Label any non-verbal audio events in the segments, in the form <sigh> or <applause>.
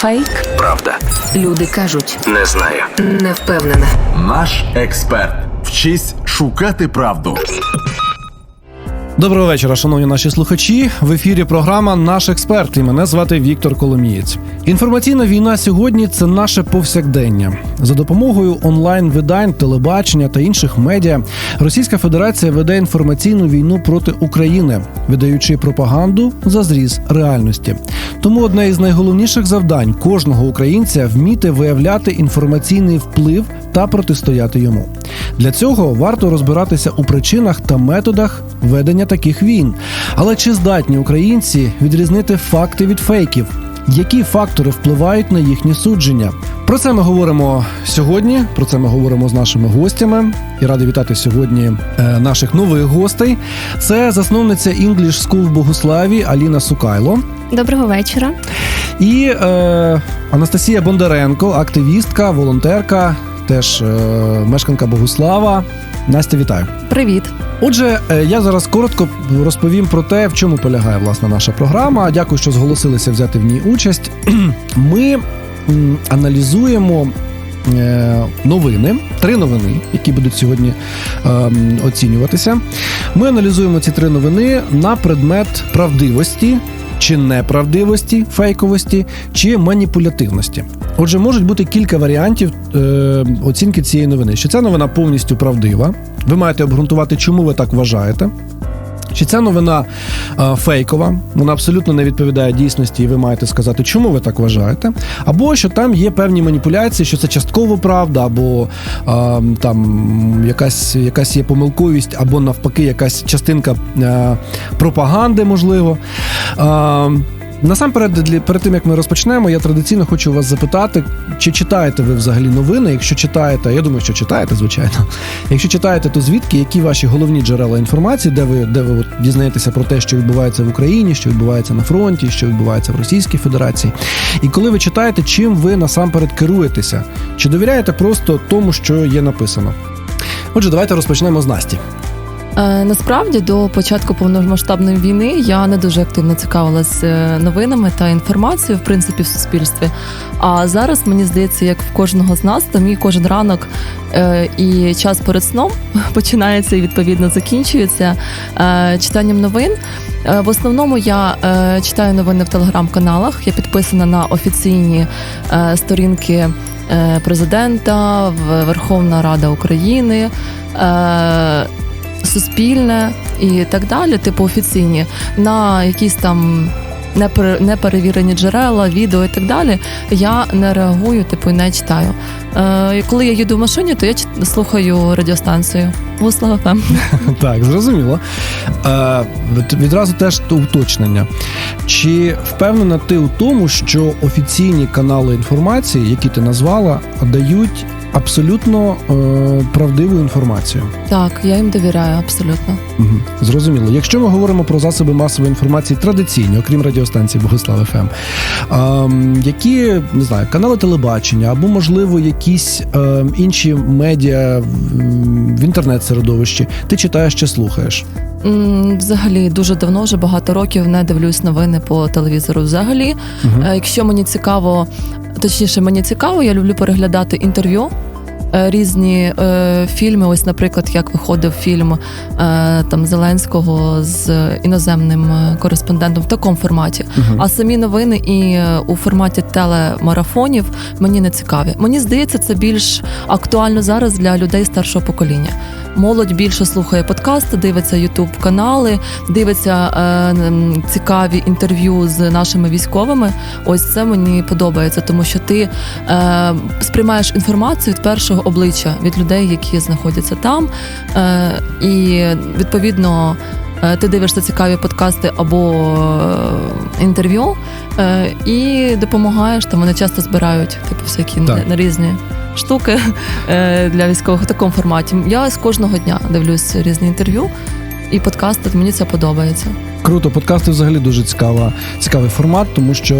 Фейк? Правда. Люди кажуть, Не знаю. не впевнена. Наш експерт. Вчись шукати правду. Доброго вечора, шановні наші слухачі. В ефірі програма Наш експерт. І мене звати Віктор Коломієць. Інформаційна війна сьогодні це наше повсякдення. За допомогою онлайн-видань, телебачення та інших медіа Російська Федерація веде інформаційну війну проти України, видаючи пропаганду за зріз реальності. Тому одне із найголовніших завдань кожного українця вміти виявляти інформаційний вплив та протистояти йому. Для цього варто розбиратися у причинах та методах ведення таких війн. Але чи здатні українці відрізнити факти від фейків? Які фактори впливають на їхнє судження? Про це ми говоримо сьогодні. Про це ми говоримо з нашими гостями. І радий вітати сьогодні е, наших нових гостей. Це засновниця English School в Богославі Аліна Сукайло Доброго вечора. і е, Анастасія Бондаренко, активістка, волонтерка, теж е, мешканка Богослава. Настя, вітаю. Привіт. Отже, е, я зараз коротко розповім про те, в чому полягає власне наша програма. Дякую, що зголосилися взяти в ній участь. <clears throat> Ми аналізуємо. е, Новини, три новини, які будуть сьогодні ем, оцінюватися. Ми аналізуємо ці три новини на предмет правдивості чи неправдивості, фейковості, чи маніпулятивності. Отже, можуть бути кілька варіантів е, оцінки цієї новини. Що ця новина повністю правдива. Ви маєте обґрунтувати, чому ви так вважаєте. Чи ця новина е, фейкова, вона абсолютно не відповідає дійсності, і ви маєте сказати, чому ви так вважаєте, або що там є певні маніпуляції, що це частково правда, або е, там якась, якась є помилковість, або навпаки, якась частинка е, пропаганди, можливо. Е, Насамперед, для перед тим як ми розпочнемо, я традиційно хочу вас запитати, чи читаєте ви взагалі новини? Якщо читаєте, я думаю, що читаєте, звичайно. <laughs> Якщо читаєте, то звідки які ваші головні джерела інформації, де ви де ви от дізнаєтеся про те, що відбувається в Україні, що відбувається на фронті, що відбувається в Російській Федерації? І коли ви читаєте, чим ви насамперед керуєтеся? Чи довіряєте просто тому, що є написано? Отже, давайте розпочнемо з Насті. Е, насправді до початку повномасштабної війни я не дуже активно цікавилась е, новинами та інформацією, в принципі, в суспільстві. А зараз мені здається, як в кожного з нас, там і кожен ранок е, і час перед сном <laughs> починається і відповідно закінчується читанням новин. В основному я читаю новини в телеграм-каналах. Я підписана на офіційні сторінки президента, Верховна Рада України. Суспільне і так далі, типу офіційні, на якісь там неперевірені джерела, відео і так далі. Я не реагую, типу, не читаю. Е, коли я їду в машині, то я слухаю радіостанцію. Гуслава ФМ. <laughs> Так, зрозуміло. Е, відразу теж то уточнення. Чи впевнена ти у тому, що офіційні канали інформації, які ти назвала, дають абсолютно е, правдиву інформацію? Так, я їм довіряю абсолютно. Угу. Зрозуміло. Якщо ми говоримо про засоби масової інформації традиційні, окрім радіостанції Богослав ФМ, ем, які не знаю, канали телебачення або, можливо, якісь ем, інші медіа в- в інтернет-середовищі, ти читаєш чи слухаєш? Взагалі дуже давно, вже багато років не дивлюсь новини по телевізору. Взагалі, Угу. Якщо мені цікаво, точніше, мені цікаво, я люблю переглядати інтерв'ю. Е, Різні е, фільми, ось, наприклад, як виходив фільм е, там Зеленського з іноземним кореспондентом в такому форматі. Угу. А самі новини і е, у форматі телемарафонів мені не цікаві. Мені здається, це більш актуально зараз для людей старшого покоління. Молодь більше слухає подкасти, дивиться ютуб канали, дивиться е, цікаві інтерв'ю з нашими військовими. Ось це мені подобається, тому що ти е, сприймаєш інформацію від першого обличчя від людей, які знаходяться там, е, і відповідно. е, Ти дивишся цікаві подкасти або е, інтерв'ю і допомагаєш. Там вони часто збирають типу всякі Так. на, різні штуки <laughs> для військових в такому форматі. Я з кожного дня дивлюсь різні інтерв'ю і подкасти. Мені це подобається. Круто, подкасти взагалі дуже цікава, цікавий формат, тому що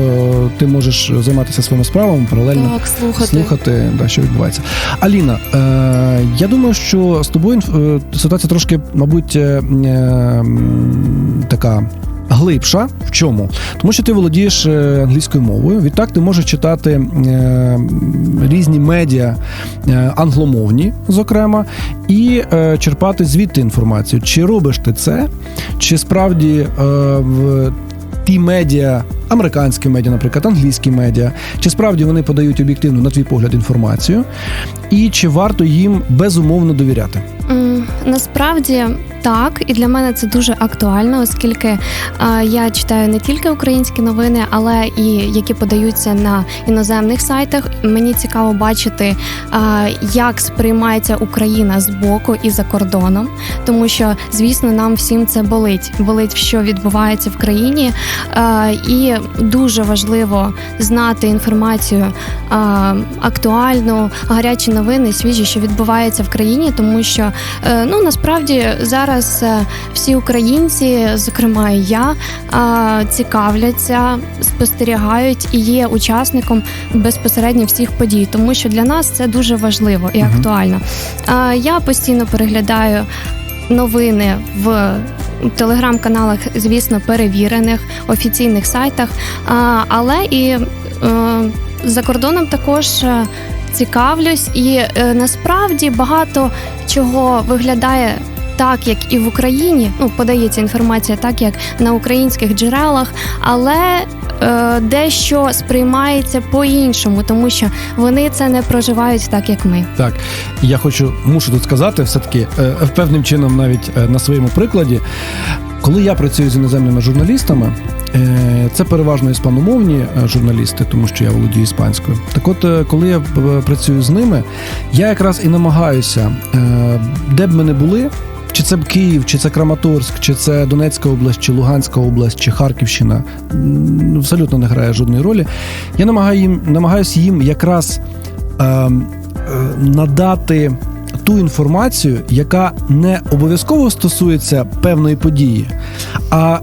ти можеш займатися своїми справами паралельно. Так, слухати. Слухати, да, що відбувається. Аліна, е, я думаю, що з тобою е, ситуація трошки, мабуть, е, м, така глибша. В чому? Тому що ти володієш е, англійською мовою. Відтак ти можеш читати е, різні медіа е, англомовні, зокрема, і черпати звідти інформацію. Чи робиш ти це, чи справді в ті медіа, американські медіа, наприклад, англійські медіа, чи справді вони подають об'єктивну, на твій погляд, інформацію, і чи варто їм безумовно довіряти? Насправді так, і для мене це дуже актуально, оскільки я читаю не тільки українські новини, але і які подаються на іноземних сайтах. Мені цікаво бачити, як сприймається Україна з боку і за кордоном, тому що звісно нам всім це болить. Болить, що відбувається в країні, е, дуже важливо знати інформацію актуальну, гарячі новини, свіжі, що відбувається в країні, тому що е, ну насправді зараз е, всі українці, зокрема і я, цікавляться, спостерігають і є учасником безпосередньо всіх подій, тому що для нас це дуже важливо і актуально. Я постійно переглядаю новини в телеграм-каналах, звісно, перевірених офіційних сайтах, але і е, за кордоном також. е, Цікавлюсь, і е, насправді багато чого виглядає так, як і в Україні. Ну, подається інформація так, як на українських джерелах, але дещо сприймається по-іншому, тому що вони це не проживають так, як ми. Так, я хочу мушу тут сказати, все-таки е, певним чином, навіть е, на своєму прикладі, коли я працюю з іноземними журналістами, е, це переважно іспаномовні е, журналісти, тому що я володію іспанською. Так от, е, коли я е, працюю з ними, я якраз і намагаюся, е, де б ми не були. Чи це Київ, чи це Краматорськ, чи це Донецька область, чи Луганська область, чи Харківщина абсолютно не грає жодної ролі. Я намагаю їм, намагаюся їм якраз е, е, надати ту інформацію, яка не обов'язково стосується певної події, а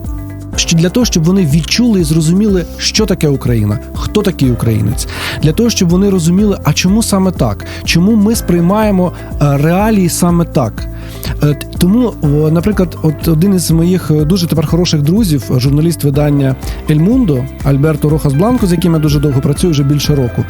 що для того, щоб вони відчули і зрозуміли, що таке Україна, хто такий українець, для того, щоб вони розуміли, а чому саме так, чому ми сприймаємо е, реалії саме так. Е, Тому, наприклад, от один із моїх е, дуже тепер хороших друзів, е, журналіст видання Ель Мундо Альберто Рохас Бланко, з яким я дуже довго працюю, вже більше року.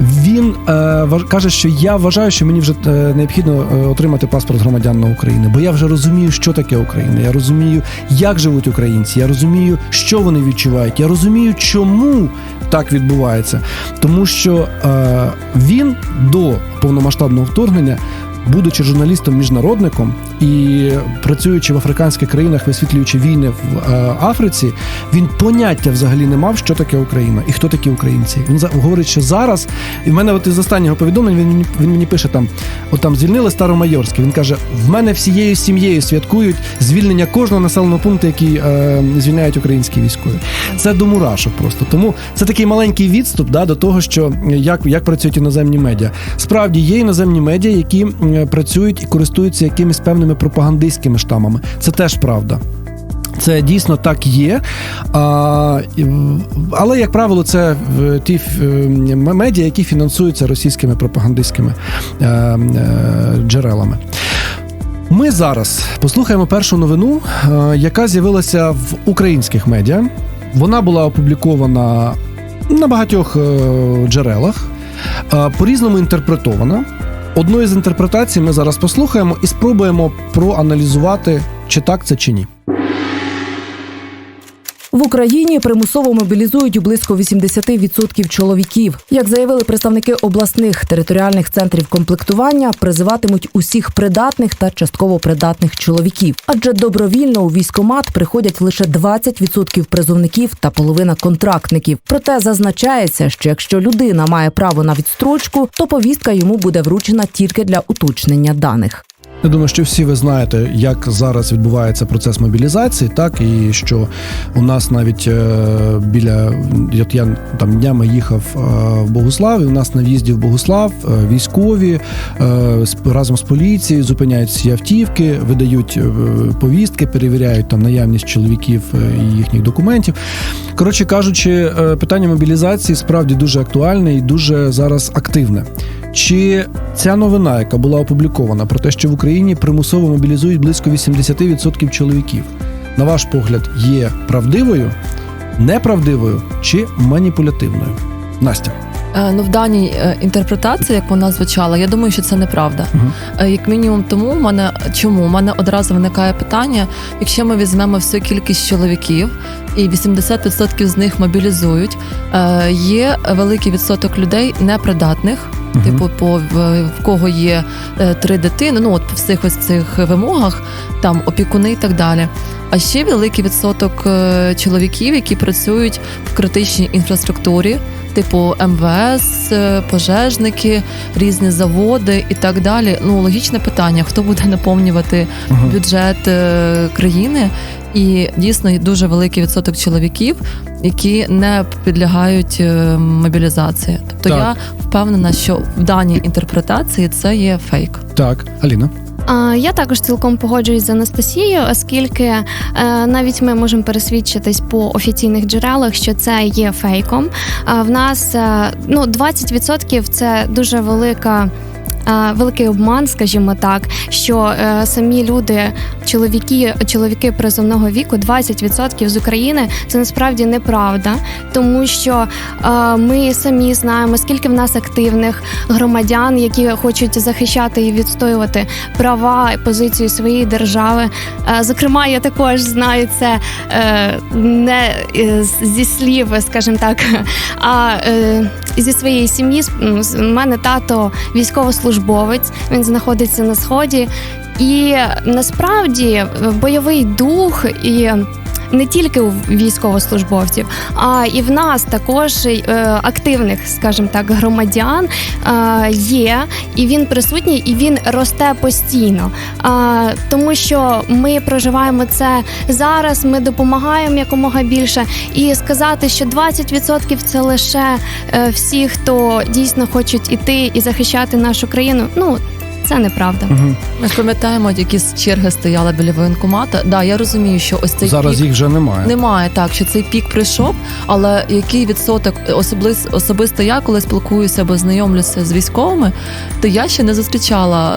Він е, каже, що я вважаю, що мені вже необхідно отримати паспорт громадянина України, бо я вже розумію, що таке Україна. Я розумію, як живуть українці. Я розумію, що вони відчувають. Я розумію, чому так відбувається. Тому що е, він до повномасштабного вторгнення. Будучи журналістом-міжнародником і працюючи в африканських країнах, висвітлюючи війни в е, Африці, він поняття взагалі не мав, що таке Україна і хто такі українці. Він говорить, що зараз, і в мене от із останнього повідомлення він мені він мені пише там: от там звільнили Старомайорське. Він каже: в мене всією сім'єю святкують звільнення кожного населеного пункту, який е, звільняють українські військові. Це до мурашок просто. Тому це такий маленький відступ да, до того, що як, як працюють іноземні медіа. Справді є іноземні медіа, які працюють і користуються якимись певними пропагандистськими штамами. Це теж правда. Це дійсно так є. А, але, як правило, це ті е, медіа, які фінансуються російськими пропагандистськими е, е, джерелами. Ми зараз послухаємо першу новину, е, яка з'явилася в українських медіа. Вона була опублікована на багатьох е, джерелах, е, по-різному інтерпретована. Одну із інтерпретацій ми зараз послухаємо і спробуємо проаналізувати, чи так це чи ні. В Україні примусово мобілізують близько 80% чоловіків. Як заявили представники обласних територіальних центрів комплектування, призиватимуть усіх придатних та частково придатних чоловіків. Адже добровільно у військомат приходять лише 20% призовників та половина контрактників. Проте зазначається, що якщо людина має право на відстрочку, то повістка йому буде вручена тільки для уточнення даних. Я думаю, що всі ви знаєте, як зараз відбувається процес мобілізації, так і що у нас навіть е, біля я там днями їхав е, в Богуслав, і у нас на в'їзді в Богуслав е, військові разом з поліцією зупиняють всі автівки, видають повістки, перевіряють там наявність чоловіків і їхніх документів. Коротше кажучи, питання мобілізації справді дуже актуальне і дуже зараз активне. Чи ця новина, яка була опублікована про те, що в Україні примусово мобілізують близько 80% чоловіків, на ваш погляд, є правдивою, неправдивою чи маніпулятивною? Настя. Е, Ну, в даній е, інтерпретації, як вона звучала, я думаю, що це неправда. Е, Як мінімум, тому в мене чому у мене одразу виникає питання: якщо ми візьмемо всю кількість чоловіків, і 80% з них мобілізують, є великий відсоток людей непридатних. Мгм. Типу, по в, кого є е, три дитини, ну от по всіх ось цих вимогах, там опікуни і так далі. А ще великий відсоток е, чоловіків, які працюють в критичній інфраструктурі, типу МВС, е, пожежники, різні заводи і так далі. Ну логічне питання: хто буде наповнювати бюджет країни? І дійсно дуже великий відсоток чоловіків, які не підлягають е, мобілізації. Тобто Так. я впевнена, що в даній інтерпретації це є фейк. Так, Аліна. А, Я також цілком погоджуюсь з Анастасією, оскільки е, навіть ми можемо пересвідчитись по офіційних джерелах, що це є фейком. А в нас е, ну 20% це дуже велика. е, Великий обман, скажімо так, що е, самі люди, чоловіки, чоловіки призовного віку, 20% з України, це насправді неправда, тому що е, ми самі знаємо, скільки в нас активних громадян, які хочуть захищати і відстоювати права і позицію своєї держави. Е, Зокрема, я також знаю це е, не е, зі слів, скажімо так, а е, зі своєї сім'ї. У мене тато військовослужбовець, він знаходиться на сході. І насправді е, бойовий дух і. Не тільки у військовослужбовців, а і в нас також е, активних, скажімо так, громадян е, є, і він присутній, і він росте постійно. Тому що ми проживаємо це зараз, ми допомагаємо якомога більше. І сказати, що 20% це лише всі, хто дійсно хочуть іти і захищати нашу країну. Ну це неправда. Угу. Ми ж пам'ятаємо, які черги стояли біля воєнкомата. Да, я розумію, що ось цей Зараз пік їх вже немає. немає так, що цей пік прийшов, але який відсоток особис, особисто я, коли спілкуюся або знайомлюся з військовими, то я ще не зустрічала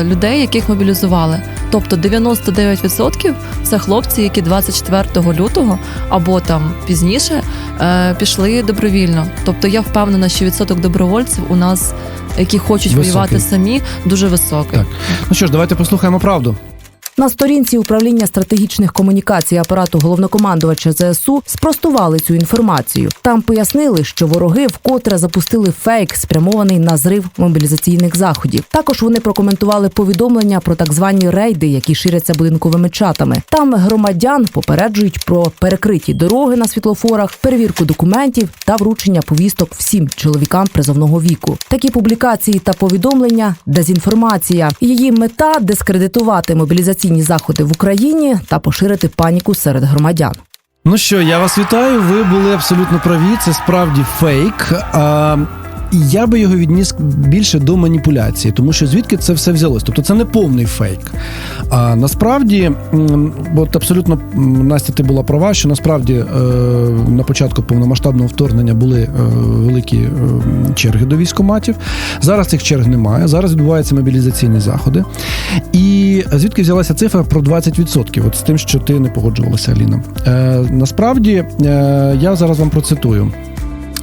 е, людей, яких мобілізували. Тобто 99% це хлопці, які 24 лютого або там пізніше е, пішли добровільно. Тобто я впевнена, що відсоток добровольців у нас, які хочуть Високий. воювати самі, дуже високий. Так. Ну що ж, давайте послухаємо правду. На сторінці управління стратегічних комунікацій апарату головнокомандувача ЗСУ спростували цю інформацію. Там пояснили, що вороги вкотре запустили фейк, спрямований на зрив мобілізаційних заходів. Також вони прокоментували повідомлення про так звані рейди, які ширяться будинковими чатами. Там громадян попереджують про перекриті дороги на світлофорах, перевірку документів та вручення повісток всім чоловікам призовного віку. Такі публікації та повідомлення дезінформація. Її мета дискредитувати мобілізаційні заходи в Україні та поширити паніку серед громадян. Ну що, я вас вітаю. Ви були абсолютно праві. Це справді фейк. А, і я би його відніс більше до маніпуляції, тому що звідки це все взялось? Тобто це не повний фейк. А насправді, от абсолютно Настя, ти була права, що насправді е, на початку повномасштабного вторгнення були е, великі е, черги до військоматів. Зараз цих черг немає. Зараз відбуваються мобілізаційні заходи. І звідки взялася цифра про 20%? От з тим, що ти не погоджувалася, Аліна. Насправді я зараз вам процитую.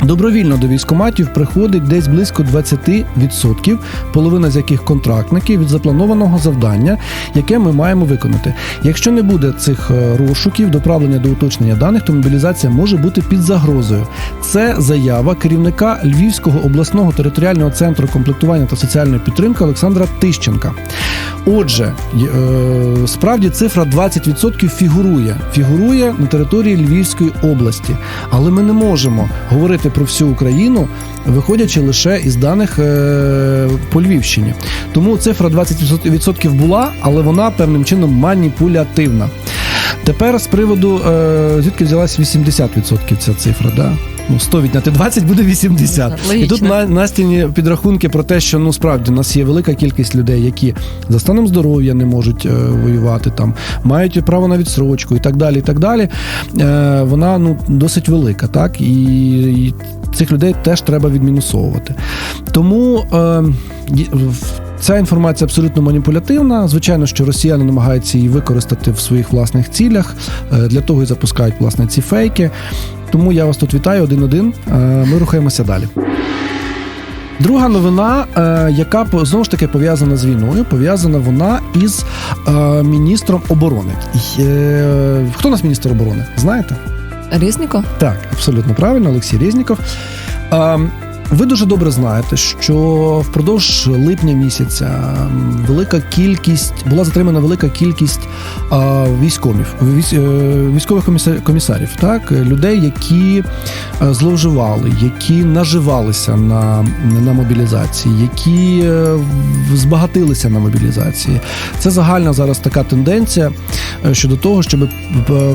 Добровільно до військоматів приходить десь близько 20%, половина з яких контрактники від запланованого завдання, яке ми маємо виконати. Якщо не буде цих е, розшуків, доправлення до уточнення даних, то мобілізація може бути під загрозою. Це заява керівника Львівського обласного територіального центру комплектування та соціальної підтримки Олександра Тищенка. Отже, е, справді цифра 20% фігурує. Фігурує на території Львівської області. Але ми не можемо говорити про всю Україну, виходячи лише із даних е, по Львівщині. Тому цифра 20% була, але вона певним чином маніпулятивна. Тепер з приводу е, звідки взялась 80% ця цифра, да? Ну, 100 відняти 20 буде 80. І тут на, Настіні підрахунки про те, що ну справді у нас є велика кількість людей, які за станом здоров'я не можуть е, воювати, там мають право на відсрочку і так далі. І так далі. Е, вона ну досить велика, так і, і цих людей теж треба відмінусовувати. Тому е, в- Ця інформація абсолютно маніпулятивна. Звичайно, що росіяни намагаються її використати в своїх власних цілях. Е, Для того і запускають власне ці фейки. Тому я вас тут вітаю один-один. Е, Ми рухаємося далі. Друга новина, е, яка знову ж таки пов'язана з війною, пов'язана вона із міністром оборони. Хто у нас міністр оборони? Знаєте? Різніко? Так, абсолютно правильно, Олексій Резніков. Ви дуже добре знаєте, що впродовж липня місяця велика кількість була затримана велика кількість е, військових комісарів, так людей, які е, зловживали, які наживалися на, на мобілізації, які е, збагатилися на мобілізації. Це загальна зараз така тенденція щодо того, щоб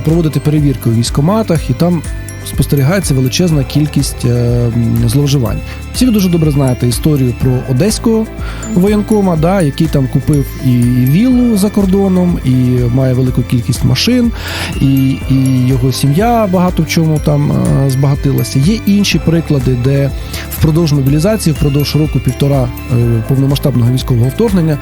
проводити перевірки у військоматах, і там спостерігається величезна кількість е, зловживань. Всі ви дуже добре знаєте історію про одеського воєнкома, да, який там купив і віллу за кордоном, і має велику кількість машин, і, і його сім'я багато в чому там е, збагатилася. Є інші приклади, де впродовж мобілізації, впродовж року півтора е, повномасштабного військового вторгнення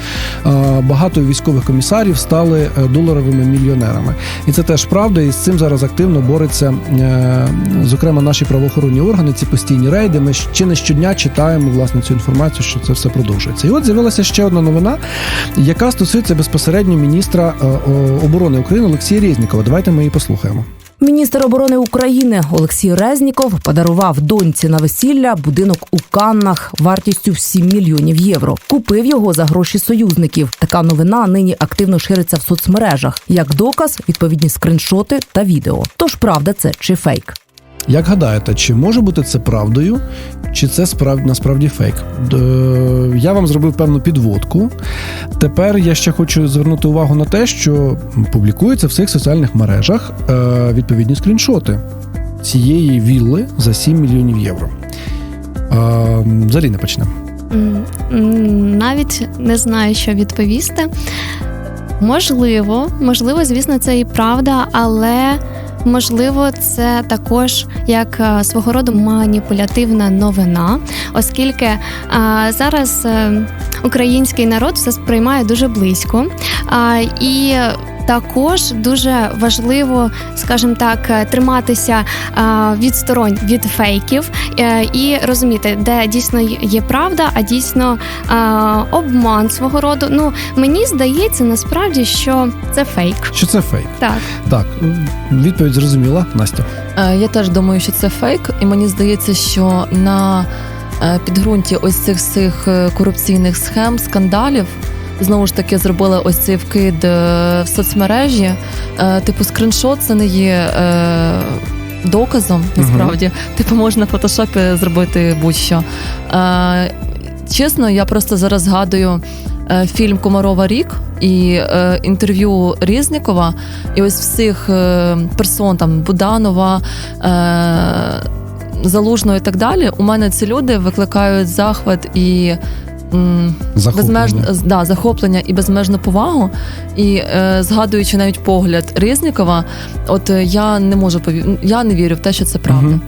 е, багато військових комісарів стали е, доларовими мільйонерами. І це теж правда, і з цим зараз активно бореться, е, зокрема, наші правоохоронні органи, ці постійні рейди. Ми ще не щодня читаємо власне цю інформацію, що це все продовжується. І от з'явилася ще одна новина, яка стосується безпосередньо міністра е, оборони України Олексія Резнікова. Давайте ми її послухаємо. Міністр оборони України Олексій Резніков подарував доньці на весілля будинок у Каннах вартістю в 7 мільйонів євро. Купив його за гроші союзників. Така новина нині активно шириться в соцмережах. Як доказ, відповідні скриншоти та відео. Тож правда це чи фейк? Як гадаєте, чи може бути це правдою, чи це справді насправді фейк? Д- Я вам зробив певну підводку. Тепер я ще хочу звернути увагу на те, що публікуються в всіх соціальних мережах е, відповідні скріншоти цієї вілли за 7 мільйонів євро. Е, Заріна почнемо. М, м, Навіть не знаю, що відповісти. Можливо, можливо, звісно, це і правда, але можливо, це також як е, свого роду маніпулятивна новина, оскільки е, зараз е, український народ все сприймає дуже близько. І також дуже важливо, скажімо так, е, триматися е, відсторонь від фейків е, і розуміти, де дійсно є правда, а дійсно обман свого роду. Ну мені здається, насправді, що це фейк. Що це фейк? Так. Так, відповідь зрозуміла, Настя. Я теж думаю, що це фейк, і мені здається, що на підґрунті ось цих всіх корупційних схем, скандалів. Знову ж таки, зробили ось цей вкид е, в соцмережі. Е, Типу, скриншот це не є е, доказом, насправді. Типу, можна в фотошопі зробити будь-що. Е, Чесно, я просто зараз згадую е, фільм Комарова рік і е, інтерв'ю Різнікова, і ось всіх е, персон там Буданова. Е, Залужного і так далі, у мене ці люди викликають захват і м, Захоплення. безмеж да, захоплення і безмежну повагу. І е, згадуючи навіть погляд Ризникова, от е, я не можу пові... я не вірю в те, що це правда. Угу.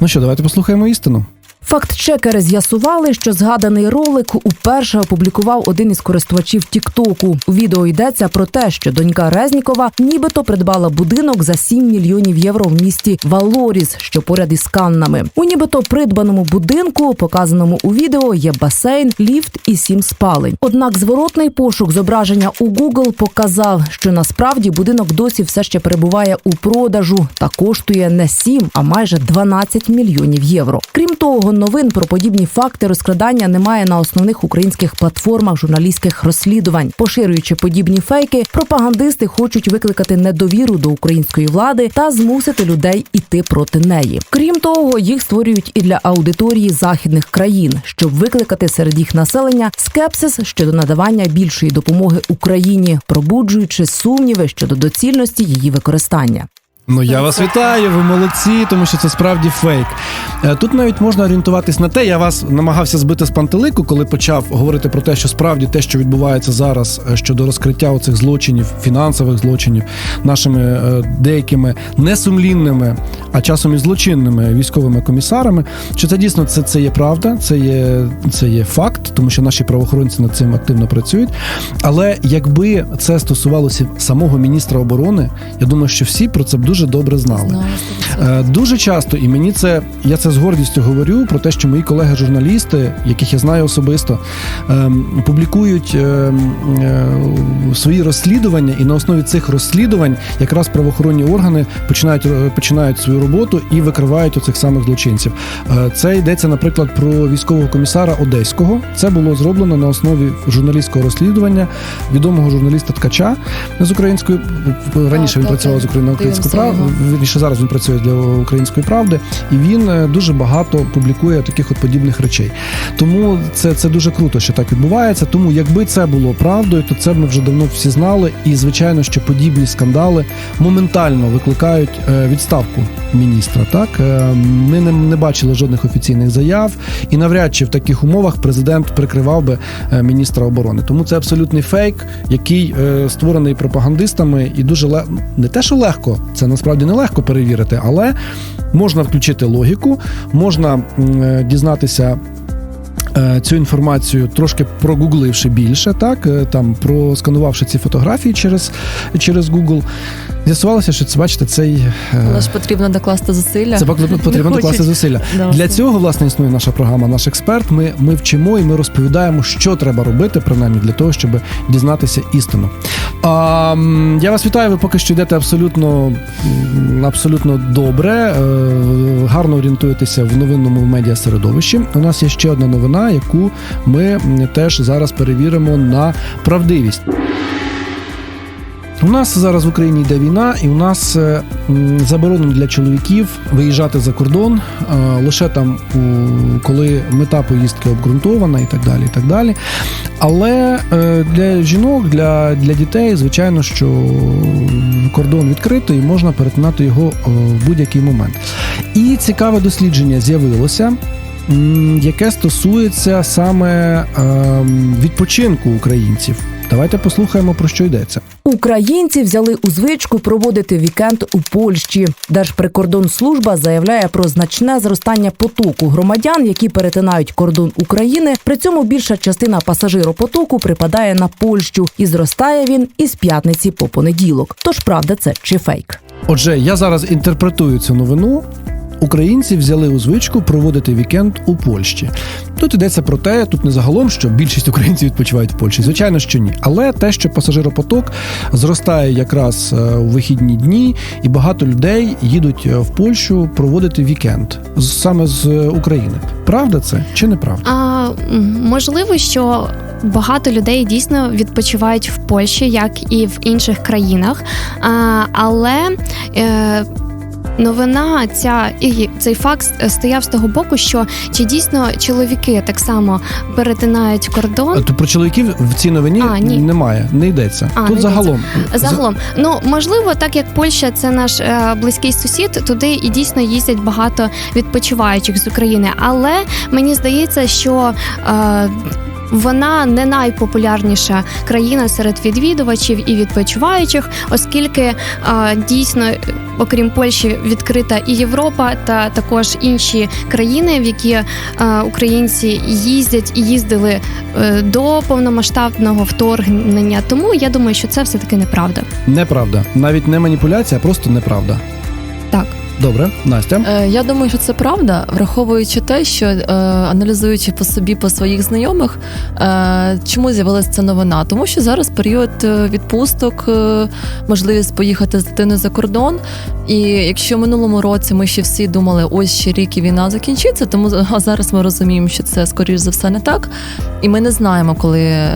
Ну що, давайте послухаємо істину. Факт-чекери з'ясували, що згаданий ролик уперше опублікував один із користувачів Тіктоку. У відео йдеться про те, що донька Резнікова нібито придбала будинок за 7 мільйонів євро в місті Валоріс, що поряд із Каннами. У нібито придбаному будинку, показаному у відео, є басейн, ліфт і сім спалень. Однак зворотний пошук зображення у Google показав, що насправді будинок досі все ще перебуває у продажу та коштує не 7, а майже 12 мільйонів євро. Крім того, новин про подібні факти розкрадання немає на основних українських платформах журналістських розслідувань. Поширюючи подібні фейки, пропагандисти хочуть викликати недовіру до української влади та змусити людей іти проти неї. Крім того, їх створюють і для аудиторії західних країн, щоб викликати серед їх населення скепсис щодо надавання більшої допомоги Україні, пробуджуючи сумніви щодо доцільності її використання. Ну я вас вітаю, ви молодці, тому що це справді фейк. Е, Тут навіть можна орієнтуватись на те. Я вас намагався збити з пантелику, коли почав говорити про те, що справді те, що відбувається зараз е, щодо розкриття оцих злочинів, фінансових злочинів, нашими е, деякими несумлінними, а часом і злочинними військовими комісарами. Що це дійсно це, це є правда, це є, це є факт, тому що наші правоохоронці над цим активно працюють. Але якби це стосувалося самого міністра оборони, я думаю, що всі про це б дуже добре знали. Е, Дуже часто, і мені це я це з гордістю говорю про те, що мої колеги-журналісти, яких я знаю особисто, ем, публікують ем, е, свої розслідування, і на основі цих розслідувань якраз правоохоронні органи починають починають свою роботу і викривають оцих самих злочинців. Е, Це йдеться, наприклад, про військового комісара Одеського. Це було зроблено на основі журналістського розслідування відомого журналіста Ткача з української раніше він працював з. Україною правдою. його. Вірніше, зараз він працює для української правди, і він е, дуже багато публікує таких от подібних речей. Тому це, це дуже круто, що так відбувається. Тому, якби це було правдою, то це ми вже давно всі знали. І звичайно, що подібні скандали моментально викликають е, відставку міністра. Так Е, ми не, не бачили жодних офіційних заяв, і навряд чи в таких умовах президент прикривав би міністра оборони. Тому це абсолютний фейк, який створений пропагандистами, і дуже ле... не те, що легко, це насправді не легко перевірити, але можна включити логіку, можна е, дізнатися. е, Цю інформацію трошки прогугливши більше, так е, там просканувавши ці фотографії через, через Google, з'ясувалося, що це бачите, цей Але ж потрібно докласти зусилля. це потрібно докласти зусилля. Да, Для цього власне існує наша програма Наш експерт. Ми, ми вчимо і ми розповідаємо, що треба робити, принаймні для того, щоб дізнатися істину. А, я вас вітаю. Ви поки що йдете абсолютно, абсолютно добре. е, Гарно орієнтуєтеся в новинному медіасередовищі. У нас є ще одна новина, яку ми теж зараз перевіримо на правдивість. У нас зараз в Україні йде війна, і у нас е, заборонено для чоловіків виїжджати за кордон е, лише там, коли мета поїздки обґрунтована і так далі. і так далі. Але е, для жінок, для, для дітей, звичайно, що кордон відкритий і можна перетинати його е, в будь-який момент. І цікаве дослідження з'явилося. Яке стосується саме ем, відпочинку українців, давайте послухаємо про що йдеться. Українці взяли у звичку проводити вікенд у Польщі. Держприкордонслужба заявляє про значне зростання потоку громадян, які перетинають кордон України. При цьому більша частина пасажиропотоку припадає на Польщу, і зростає він із п'ятниці по понеділок. Тож правда це чи фейк? Отже, я зараз інтерпретую цю новину. Українці взяли у звичку проводити вікенд у Польщі. Тут йдеться про те, тут не загалом, що більшість українців відпочивають в Польщі. Звичайно, що ні. Але те, що пасажиропоток зростає якраз е, у вихідні дні, і багато людей їдуть е, в Польщу проводити вікенд саме з е, України. Правда це чи неправда? А можливо, що багато людей дійсно відпочивають в Польщі, як і в інших країнах. Але новина ця і цей факт стояв з того боку, що чи дійсно чоловіки так само перетинають кордон. То про чоловіків в цій новині А, ні. немає, не йдеться. А, Тут не йдеться. загалом Загалом, ну можливо, так як Польща це наш е, близький сусід, туди і дійсно їздять багато відпочиваючих з України. Але мені здається, що е, вона не найпопулярніша країна серед відвідувачів і відпочиваючих, оскільки е, дійсно, окрім Польщі, відкрита і Європа, та також інші країни, в які е, українці їздять і їздили е, до повномасштабного вторгнення. Тому я думаю, що це все таки неправда. неправда. Навіть не маніпуляція, а просто неправда. Добре, Настя. Е, Я думаю, що це правда, враховуючи те, що е, аналізуючи по собі по своїх знайомих, е, чому з'явилася ця новина? Тому що зараз період е, відпусток, е, можливість поїхати з дитиною за кордон. І якщо в минулому році ми ще всі думали, ось ще рік і війна закінчиться, тому а зараз ми розуміємо, що це скоріш за все не так. І ми не знаємо, коли е,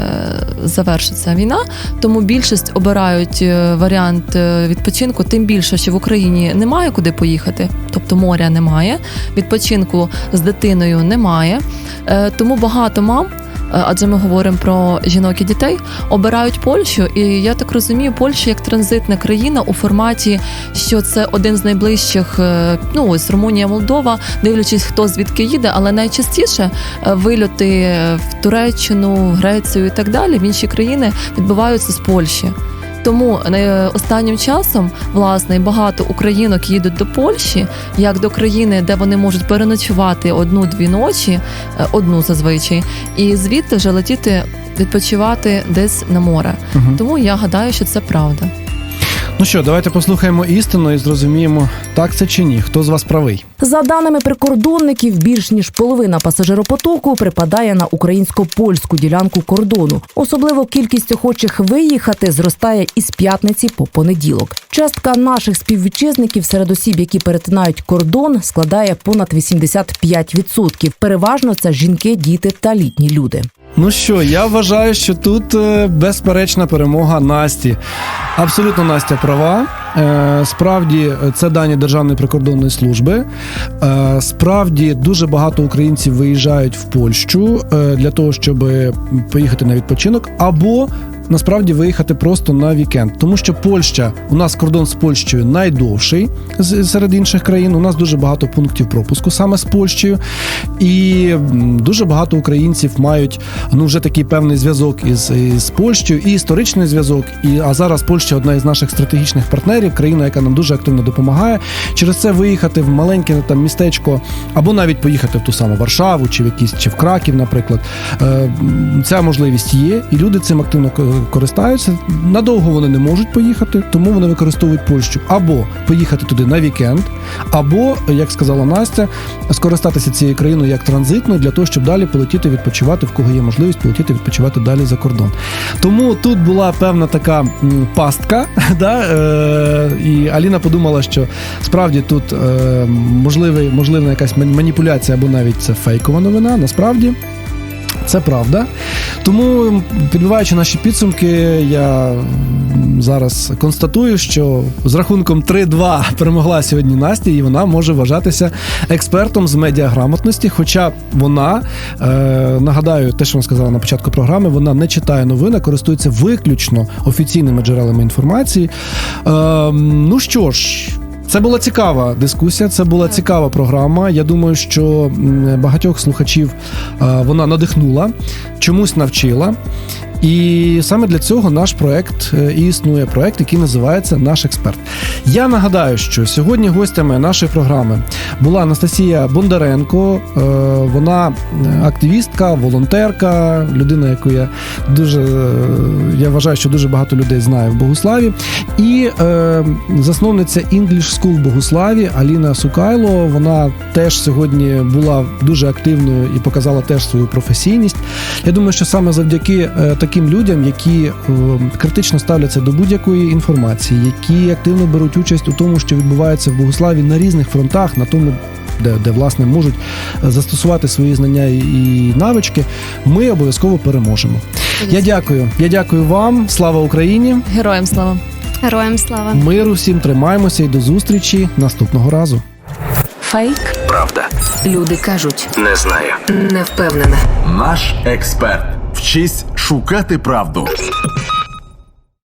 завершиться війна. Тому більшість обирають е, варіант відпочинку, тим більше, що в Україні немає куди поїхати, тобто моря немає, відпочинку з дитиною немає. Е, Тому багато мам адже ми говоримо про жінок і дітей, обирають Польщу. І я так розумію, Польща як транзитна країна у форматі, що це один з найближчих, е, ну ось Румунія, Молдова, дивлячись, хто звідки їде, але найчастіше е, вильоти в Туреччину, Грецію і так далі в інші країни відбуваються з Польщі. Тому е, останнім часом власне багато українок їдуть до Польщі як до країни, де вони можуть переночувати одну-дві ночі, е, одну зазвичай, і звідти вже летіти відпочивати десь на море. Угу. Тому я гадаю, що це правда. Ну що, давайте послухаємо істину і зрозуміємо, так це чи ні. Хто з вас правий? За даними прикордонників, більш ніж половина пасажиропотоку припадає на українсько-польську ділянку кордону. Особливо кількість охочих виїхати зростає із п'ятниці по понеділок. Частка наших співвітчизників серед осіб, які перетинають кордон, складає понад 85%. Переважно це жінки, діти та літні люди. Ну що, я вважаю, що тут е, безперечна перемога Насті. Абсолютно Настя права. Е, Справді, це дані Державної прикордонної служби. Е, Справді дуже багато українців виїжджають в Польщу для того, щоб поїхати на відпочинок, або насправді виїхати просто на вікенд. Тому що Польща, у нас кордон з Польщею найдовший серед інших країн. У нас дуже багато пунктів пропуску саме з Польщею, і дуже багато українців мають ну вже такий певний зв'язок із, із Польщею, і історичний зв'язок. І а зараз Польща одна із наших стратегічних партнерів, країна, яка нам дуже активно допомагає. Через це виїхати в маленьке там містечко, або навіть поїхати в ту саму Варшаву, чи в якийсь чи в Краків, наприклад. Е, Ця можливість є, і люди цим активно користаються. Надовго вони не можуть поїхати, тому вони використовують Польщу або поїхати туди на вікенд, або, як сказала Настя, скористатися цією країною як транзитною для того, щоб далі полетіти відпочивати, в кого є можливість полетіти відпочивати далі за кордон. Тому тут була певна така пастка, <laughs> да? е, і Аліна подумала, що справді тут е, можливий, можлива якась маніпуляція або навіть це фейкова новина. Насправді. Це правда. Тому, підбиваючи наші підсумки, я зараз констатую, що з рахунком 3-2 перемогла сьогодні Настя, і вона може вважатися експертом з медіаграмотності. Хоча вона, е, нагадаю, те, що вона сказала на початку програми, вона не читає новини, користується виключно офіційними джерелами інформації. Е, ну що ж. Це була цікава дискусія, це була цікава програма. Я думаю, що багатьох слухачів е, вона надихнула, чомусь навчила. І саме для цього наш проект е, і існує проект, який називається Наш експерт. Я нагадаю, що сьогодні гостями нашої програми була Анастасія Бондаренко. Е, Вона е, активістка, волонтерка, людина, яку я дуже я вважаю, що дуже багато людей знає в Богуславі. І засновниця English School в Богуславі Аліна Сукайло. Вона теж сьогодні була дуже активною і показала теж свою професійність. Я думаю, що саме завдяки е, таким людям, які е, критично ставляться до будь-якої інформації, які активно беруть участь у тому, що відбувається в Богуславі на різних фронтах, на тому. Де, де власне можуть е, застосувати свої знання і, і навички, ми обов'язково переможемо. Я дякую. Я дякую вам. Слава Україні! Героям слава! Героям слава! Миру всім тримаємося і до зустрічі наступного разу. Фейк Правда. Люди кажуть, Не знаю. не впевнена. Наш експерт. Вчись шукати правду.